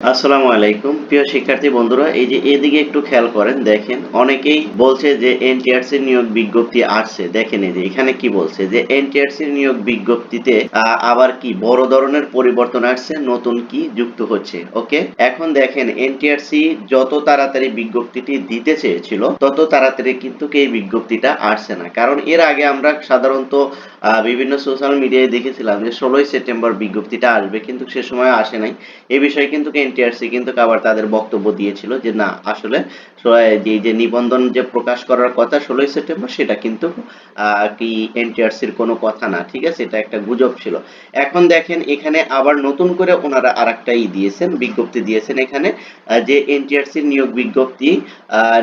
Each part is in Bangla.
আসসালামু আলাইকুম। প্রিয় শিক্ষার্থী বন্ধুরা, এই যে এদিকে একটু খেয়াল করেন, দেখেন অনেকেই বলছে যে এনটিআরসি নিয়োগ বিজ্ঞপ্তি আসছে। দেখেন এই যে এখানে কি বলছে যে এনটিআরসি নিয়োগ বিজ্ঞপ্তিতে আবার কি বড় ধরনের পরিবর্তন আসছে, নতুন কি যুক্ত হচ্ছে। ওকে? এখন দেখেন এনটিআরসি যত তাড়াতাড়ি বিজ্ঞপ্তিটি দিতে চেয়েছিল, তত তাড়াতাড়ি কিন্তু এই বিজ্ঞপ্তিটা আসছে না। কারণ এর আগে আমরা সাধারণত বিভিন্ন সোশ্যাল মিডিয়ায় দেখেছিলাম যে ষোলোই সেপ্টেম্বর বিজ্ঞপ্তিটা আসবে, কিন্তু সে সময় আসে নাই। এ বিষয়ে কিন্তু এনটিআরসি কিন্তু আবার তাদের বক্তব্য দিয়েছিল যে না আসলে যে যে নিবন্ধন যে প্রকাশ করার কথা ষোলোই সেপ্টেম্বর, সেটা কিন্তু কি এনটিআরসির কোনো কথা না, ঠিক আছে? এটা একটা গুজব ছিল। এখন দেখেন, এখানে আবার নতুন করে ওনারা আর দিয়েছেন, বিজ্ঞপ্তি দিয়েছেন এখানে যে এনটিআরসির নিয়োগ বিজ্ঞপ্তি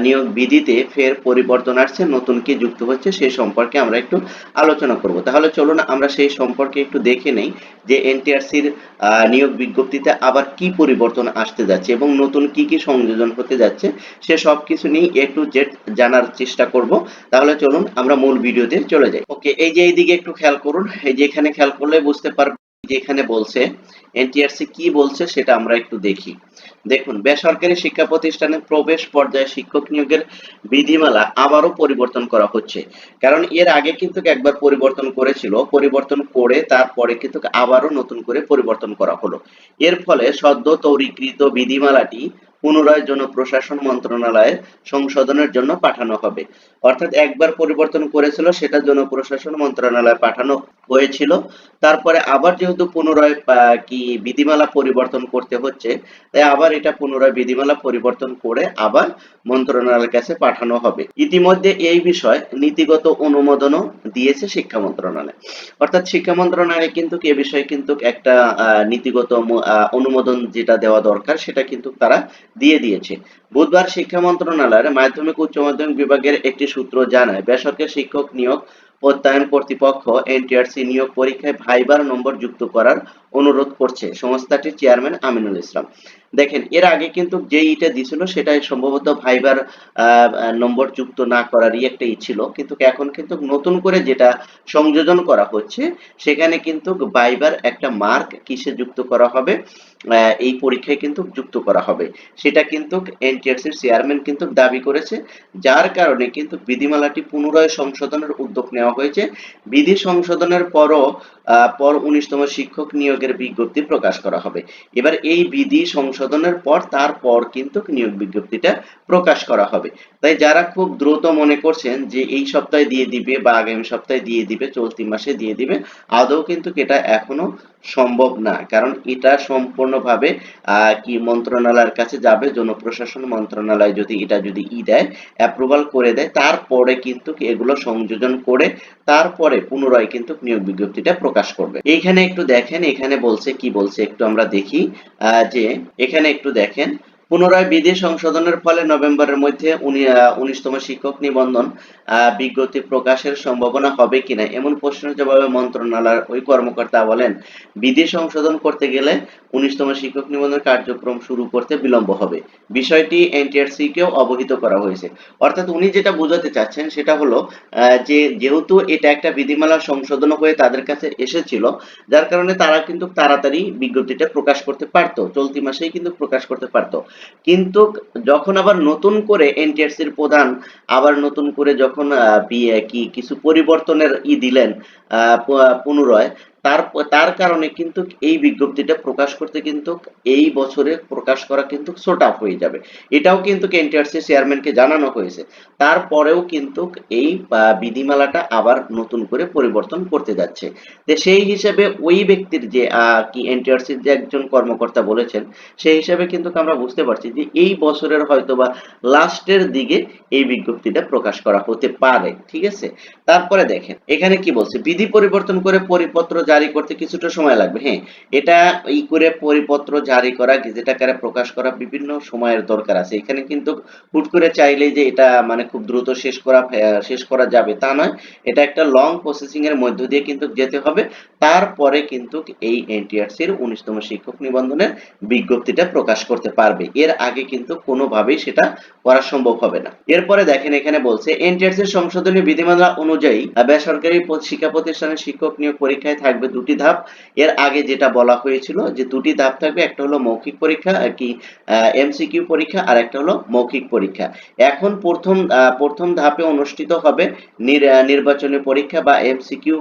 নিয়োগ বিধিতে ফের পরিবর্তন আসছে, নতুন কি যুক্ত হচ্ছে সে সম্পর্কে আমরা একটু আলোচনা করব। তাহলে চলুন, আমরা সেই সম্পর্কে একটু দেখে নেই যে এনটিআরসির নিয়োগ বিজ্ঞপ্তিতে আবার কি পরিবর্তন আসতে যাচ্ছে এবং নতুন কি কি সংযোজন হতে যাচ্ছে, সে সব কিছু নিয়ে এ টু জেড জানার চেষ্টা করব। তাহলে চলুন আমরা মূল ভিডিওতে চলে যাই। ওকে এই যে এইদিকে একটু খেয়াল করুন। এই যে এখানে খেয়াল করলে বুঝতে পারবেন যে এখানে বলছে এনটিআরসি কি বলছে সেটা আমরা একটু দেখি। দেখুন, বেসরকারি শিক্ষা প্রতিষ্ঠানে প্রবেশ পর্যায়ে শিক্ষক নিয়োগের বিধিমালা আবারও পরিবর্তন করা হচ্ছে। কারণ এর আগে কিন্তু একবার পরিবর্তন করেছিল, পরিবর্তন করে তারপরে কিন্তু আবারও নতুন করে পরিবর্তন করা হলো। এর ফলে সদ্য তৈরিকৃত বিধিমালাটি পুনরায় জনপ্রশাসন মন্ত্রণালয়ে সংশোধনের জন্য পাঠানো হবে। অর্থাৎ একবার পরিবর্তন করেছিল, সেটা জনপ্রশাসন মন্ত্রণালয়ে পাঠানো হয়েছিল। তারপরে আবার যেহেতু পুনরায় কি বিধিমালা পরিবর্তন করতে হচ্ছে, তাই আবার এটা পুনরায় বিধিমালা পরিবর্তন করে আবার মন্ত্রণালয়ের কাছে পাঠানো হবে। ইতিমধ্যে এই বিষয় নীতিগত অনুমোদনও দিয়েছে শিক্ষা মন্ত্রণালয়। অর্থাৎ শিক্ষা মন্ত্রণালয় কিন্তু এ বিষয়ে কিন্তু একটা নীতিগত অনুমোদন যেটা দেওয়া দরকার, সেটা কিন্তু তারা দিয়ে দিয়েছে। বুধবার শিক্ষা মন্ত্রণালয়ের মাধ্যমিক উচ্চ মাধ্যমিক বিভাগের একটি সূত্র জানায়, বেসরকারি শিক্ষক নিয়োগ প্রত্যয়ন কর্তৃপক্ষ এনটিআরসি নিয়োগ পরীক্ষায় ভাইবার নম্বর যুক্ত করার অনুরোধ করছে সংস্থাটির চেয়ারম্যান আমিনুল ইসলাম। দেখেন, এর আগে কিন্তু যে ইটা দিছিল, সেটাই সম্ভবত ভাইবার নম্বর যুক্ত না করারই একটা ই ছিল। কিন্তু এখন কিন্তু নতুন করে যেটা সংযোজন করা হচ্ছে, সেখানে কিন্তু ভাইবার একটা মার্ক কিসে যুক্ত করা হবে এই পরীক্ষায় কিন্তু যুক্ত করা হবে। সেটা কিন্তু এনটিআরসির চেয়ারম্যান কিন্তু দাবি করেছে, যার কারণে কিন্তু বিধিমালাটি পুনরায় সংশোধনের উদ্যোগ নেওয়া হয়েছে। বিধি সংশোধনের পরও পর উনিশতম শিক্ষক নিয়োগের বিজ্ঞপ্তি প্রকাশ করা হবে। এবার এই বিধি সংশোধনের পর তারপর কিন্তু নিয়োগ বিজ্ঞপ্তিটা প্রকাশ করা হবে। তাই যারা খুব দ্রুত মনে করছেন যে এই সপ্তাহে দিয়ে দিবে বা আগামী সপ্তাহে দিয়ে দিবে, চলতি মাসে দিয়ে দিবে, আদৌ কিন্তু এটা এখনও সম্ভব না। কারণ এটা সম্পূর্ণভাবে কি মন্ত্রণালয়ের কাছে যাবে, জনপ্রশাসন মন্ত্রণালয় যদি এটা যদি ই দেয় অ্যাপ্রুভাল করে দেয়, তারপরে কিন্তু এগুলো সংযোজন করে তারপরে পুনরায় কিন্তু নিয়োগ বিজ্ঞপ্তিটা প্রকাশ করবে। এইখানে একটু দেখেন, এখানে বলছে, কি বলছে একটু আমরা দেখি। যে, এখানে একটু দেখেন পুনরায় বিধি সংশোধনের ফলে নভেম্বরের মধ্যে উনি উনিশতম শিক্ষক নিবন্ধন বিজ্ঞপ্তি প্রকাশের সম্ভাবনা হবে কিনা? এমন প্রশ্নের জবাবে মন্ত্রণালয়ের ওই কর্মকর্তা বলেন, বিধি সংশোধন করতে গেলে উনিশতম শিক্ষক নিবন্ধন কার্যক্রম শুরু করতে বিলম্ব হবে। বিষয়টি এনটিআরসি কেও অবহিত করা হয়েছে। অর্থাৎ উনি যেটা বোঝাতে চাচ্ছেন সেটা হলো যে যেহেতু এটা একটা বিধিমালা সংশোধন হয়ে তাদের কাছে এসেছিল, যার কারণে তারা কিন্তু তাড়াতাড়ি বিজ্ঞপ্তিটা প্রকাশ করতে পারতো, চলতি মাসেই কিন্তু প্রকাশ করতে পারতো। কিন্তু যখন আবার নতুন করে এনটিআরসির প্রধান, আবার নতুন করে যখন কি, কিছু পরিবর্তনের ই দিলেন পুনরায় তার তার কারণে কিন্তু এই বিজ্ঞপ্তিটা প্রকাশ করতে কিন্তু এই বছরে প্রকাশ করা কিন্তু সোট আপ হয়ে যাবে। এটাও কিন্তু এনটিআরসি চেয়ারম্যানকে জানানো হয়েছে। তারপরেও কিন্তু এই বিধিমালাটা আবার নতুন করে পরিবর্তন করতে যাচ্ছে। তো সেই হিসেবে ওই ব্যক্তির যে কি এনটিআরসির যে একজন কর্মকর্তা বলেছেন, সেই হিসাবে কিন্তু আমরা বুঝতে পারছি যে এই বছরের হয়তো বা লাস্টের দিকে এই বিজ্ঞপ্তিটা প্রকাশ করা হতে পারে। ঠিক আছে? তারপরে দেখেন, এখানে কি বলছে? বিধি পরিবর্তন করে পরিপত্র জারি করতে কিছুটা সময় লাগবে। হ্যাঁ এটা ই করে পরিপত্র জারি করা গেজেট আকারে প্রকাশ করা বিভিন্ন সময়ের দরকার আছে। এখানে কিন্তু হুট করে চাইলেই যে এটা মানে খুব দ্রুত শেষ করা শেষ করা যাবে তা নয়। এটা একটা লং প্রসেসিং এর মধ্য দিয়ে কিন্তু যেতে হবে। তারপরে কিন্তু এই এনটিআরসির উনিশতম শিক্ষক নিবন্ধনের বিজ্ঞপ্তিটা প্রকাশ করতে পারবে। এর আগে কিন্তু কোনোভাবেই সেটা করা সম্ভব হবে না। এরপরে দেখেন এখানে বলছে এনটিআরসির সংশোধনী বিধিমালা অনুযায়ী বেসরকারি শিক্ষা প্রতিষ্ঠানের শিক্ষক নিয়োগ পরীক্ষায় থাকবে থাকবে দুটি ধাপ। এর আগে যেটা বলা হয়েছিল যে দুটি ধাপ থাকবে, একটা হলো মৌখিক পরীক্ষা আর কি এমসিকিউ পরীক্ষা আর একটা হলো মৌখিক পরীক্ষা। এখন প্রথম প্রথম ধাপে অনুষ্ঠিত হবে নির- নির্বাচনী পরীক্ষা বা এমসিকিউ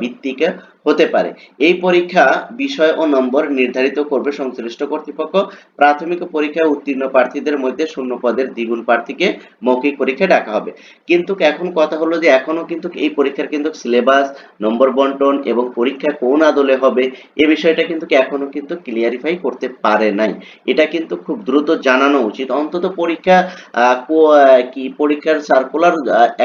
ভিত্তিক হতে পারে। এই পরীক্ষা বিষয় ও নম্বর নির্ধারিত করবে সংশ্লিষ্ট কর্তৃপক্ষ। প্রাথমিক পরীক্ষায় উত্তীর্ণ প্রার্থীদের মধ্যে শূন্য পদের দ্বিগুণ প্রার্থীকে মৌখিক পরীক্ষায় ডাকা হবে। কিন্তু এখন কথা হলো যে, এখনও কিন্তু এই পরীক্ষার কিন্তু সিলেবাস, নম্বর বন্টন এবং পরীক্ষা কোন আদলে হবে, এ বিষয়টা কিন্তু এখনও কিন্তু ক্লিয়ারিফাই করতে পারে নাই। এটা কিন্তু খুব দ্রুত জানানো উচিত। অন্তত পরীক্ষা কি পরীক্ষার সার্কুলার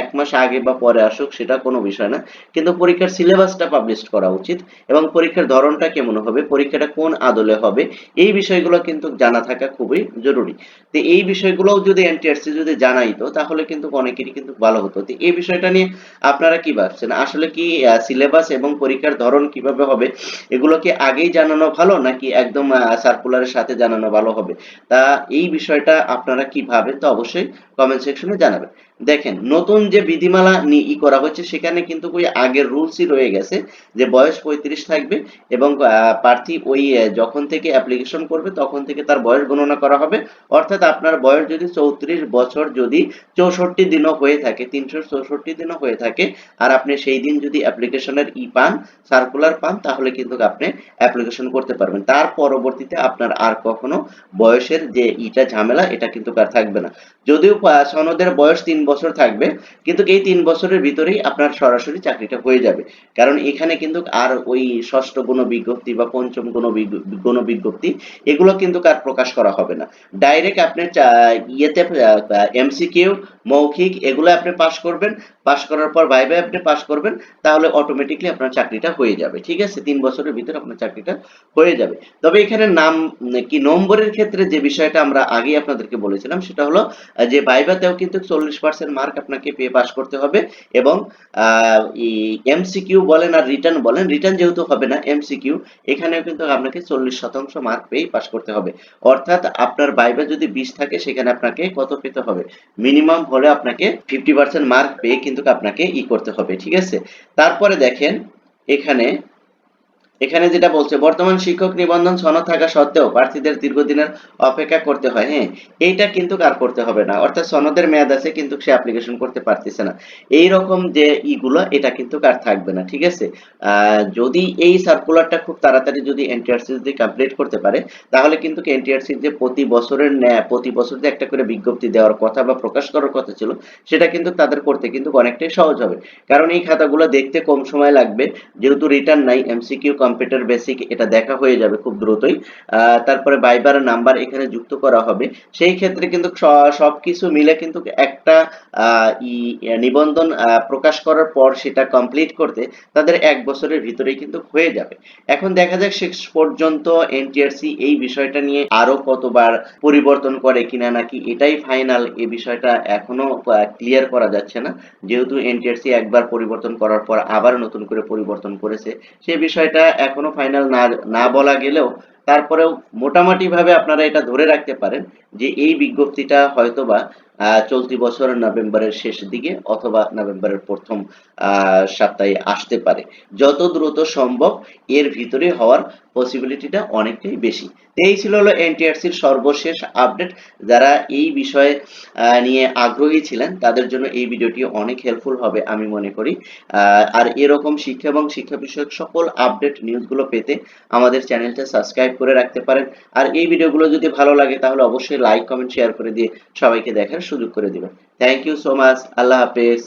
এক মাস আগে বা পরে আসুক, সেটা কোনো বিষয় না। কিন্তু পরীক্ষার সিলেবাসটা পাবলিশ করা উচিত এবং পরীক্ষার ধরনটা কেমন হবে, পরীক্ষাটা কোন আদলে হবে, এই বিষয়গুলো কিন্তু জানা থাকা খুবই জরুরি। তো এই বিষয়গুলোও যদি এনটিআরসি যদি জানাইতো, তাহলে কিন্তু অনেকেরই কিন্তু ভালো হতো। তো এই বিষয়টা নিয়ে আপনারা কি ভাবছেন? আসলে কি সিলেবাস এবং পরীক্ষার ধরন কীভাবে হবে? এগুলো কি আগেই জানানো ভালো নাকি একদম সার্কুলারের সাথে জানানো ভালো হবে? তা এই বিষয়টা আপনারা কি ভাবেন তো অবশ্যই কমেন্ট সেকশনে জানাবেন। দেখেন, নতুন যে বিধিমালা ই করা হচ্ছে, সেখানে কিন্তু ওই আগের রুলসই রয়ে গেছে যে বয়স পঁয়ত্রিশ থাকবে এবং প্রার্থী ওই যখন থেকে অ্যাপ্লিকেশন করবে তখন থেকে তার বয়স গণনা করা হবে। অর্থাৎ আপনার বয়স যদি চৌত্রিশ বছর যদি চৌষট্টি দিনও হয়ে থাকে, তিনশো চৌষট্টি দিনও হয়ে থাকে, আর আপনি সেই দিন যদি অ্যাপ্লিকেশনের ই পান সার্কুলার পান, তাহলে কিন্তু আপনি অ্যাপ্লিকেশন করতে পারবেন। তার পরবর্তীতে আপনার আর কখনো বয়সের যে ইটা ঝামেলা, এটা কিন্তু আর থাকবে না। যদিও সনদের বয়স তিন বছর থাকবে, কিন্তু এই তিন বছরের ভিতরেই আপনার সরাসরি চাকরিটা হয়ে যাবে। কারণ এখানে কিন্তু আর ওই ষষ্ঠ গুণ বিজ্ঞপ্তি বা পঞ্চম বিজ্ঞ- গুণ বিজ্ঞপ্তি এগুলো কিন্তু আর প্রকাশ করা হবে না। ডাইরেক্ট আপনি ইয়েতে এমসিকিউ মৌখিক, এগুলো আপনি পাস করবেন পাস করার পর ভাইবে আপনি পাস করবেন, তাহলে অটোমেটিকলি আপনার চাকরিটা হয়ে যাবে। ঠিক আছে? তিন বছরের ভিতরে আপনার চাকরিটা হয়ে যাবে। তবে এখানে নাম, কি নম্বরের ক্ষেত্রে যে বিষয়টা আমরা আগেই আপনাদেরকে বলেছিলাম, সেটা হলো যে ভাইভাতেও কিন্তু চল্লিশ পার্সেন্ট মার্ক আপনাকে পেয়ে পাস করতে হবে এবং এমসিকিউ বলেন আর রিটার্ন বলেন রিটার্ন যেহেতু হবে না এমসিকিউ এখানেও কিন্তু আপনাকে চল্লিশ শতাংশ মার্ক পেয়েই পাস করতে হবে। অর্থাৎ আপনার ভাইভা যদি বিশ থাকে, সেখানে আপনাকে কত পেতে হবে? মিনিমাম হলে আপনাকে ফিফটি পার্সেন্ট মার্ক পেয়ে কিন্তু আপনাকে ই করতে হবে, ঠিক আছে? তারপরে দেখেন, এখানে এখানে যেটা বলছে, বর্তমান শিক্ষক নিবন্ধন সনদ থাকা সত্ত্বেও প্রার্থীদের দীর্ঘদিনের অপেক্ষা করতে হয়। হ্যাঁ এইটা কিন্তু আর করতে হবে না। অর্থাৎ সনদের মেয়াদ আছে, কিন্তু সে অ্যাপ্লিকেশন করতে পারতেছে না। এই রকম যে ইগুলো, এটা কিন্তু আর থাকবে না, ঠিক আছে? যদি এই সার্কুলারটা খুব তাড়াতাড়ি যদি এনটিআরসি যদি কমপ্লিট করতে পারে, তাহলে কিন্তু এনটিআরসি যে প্রতি বছরের প্রতি বছর যে একটা করে বিজ্ঞপ্তি দেওয়ার কথা বা প্রকাশ করার কথা ছিল, সেটা কিন্তু তাদের করতে কিন্তু অনেকটাই সহজ হবে। কারণ এই খাতাগুলো দেখতে কম সময় লাগবে, যেহেতু রিটার্ন নাই এমসি এমসিকিউ কম্পিউটার বেসিক এটা দেখা হয়ে যাবে খুব দ্রুতই। তারপরে বাইবার নাম্বার এখানে যুক্ত করা হবে। সেই ক্ষেত্রে কিন্তু স- সবকিছু মিলে কিন্তু একটা নিবন্ধন প্রকাশ করার পর সেটা কমপ্লিট করতে তাদের এক বছরের ভিতরেই কিন্তু হয়ে যাবে। এখন দেখা যাক শেষ পর্যন্ত এনটিআরসি এই বিষয়টা নিয়ে আরও কতবার পরিবর্তন করে কিনা নাকি এটাই ফাইনাল এই বিষয়টা এখনও ক্লিয়ার করা যাচ্ছে না। যেহেতু এনটিআরসি একবার পরিবর্তন করার পর আবার নতুন করে পরিবর্তন করেছে সেই বিষয়টা এখনও ফাইনাল না না বলা গেলেও তারপরেও মোটামুটি ভাবে আপনারা এটা ধরে রাখতে পারেন যে এই বিজ্ঞপ্তিটা হয়তোবা চলতি বছরের নভেম্বরের শেষ দিকে অথবা নভেম্বরের প্রথম সপ্তাহে আসতে পারে। যত দ্রুত সম্ভব এর ভিতরে হওয়ার পসিবিলিটিটা অনেকটাই বেশি। এই ছিল হলো এনটিআরসির সর্বশেষ আপডেট যারা এই বিষয়ে নিয়ে আগ্রহী ছিলেন, তাদের জন্য এই ভিডিওটি অনেক হেল্পফুল হবে আমি মনে করি। আর এরকম শিক্ষা এবং শিক্ষা বিষয়ক সকল আপডেট নিউজগুলো পেতে আমাদের চ্যানেলটা সাবস্ক্রাইব করে রাখতে পারেন। আর এই ভিডিওগুলো যদি ভালো লাগে, তাহলে অবশ্যই লাইক কমেন্ট শেয়ার করে দিয়ে সবাইকে দেখার সুযোগ করে দিবেন। থ্যাংক ইউ সো মাচ আল্লাহ হাফেজ।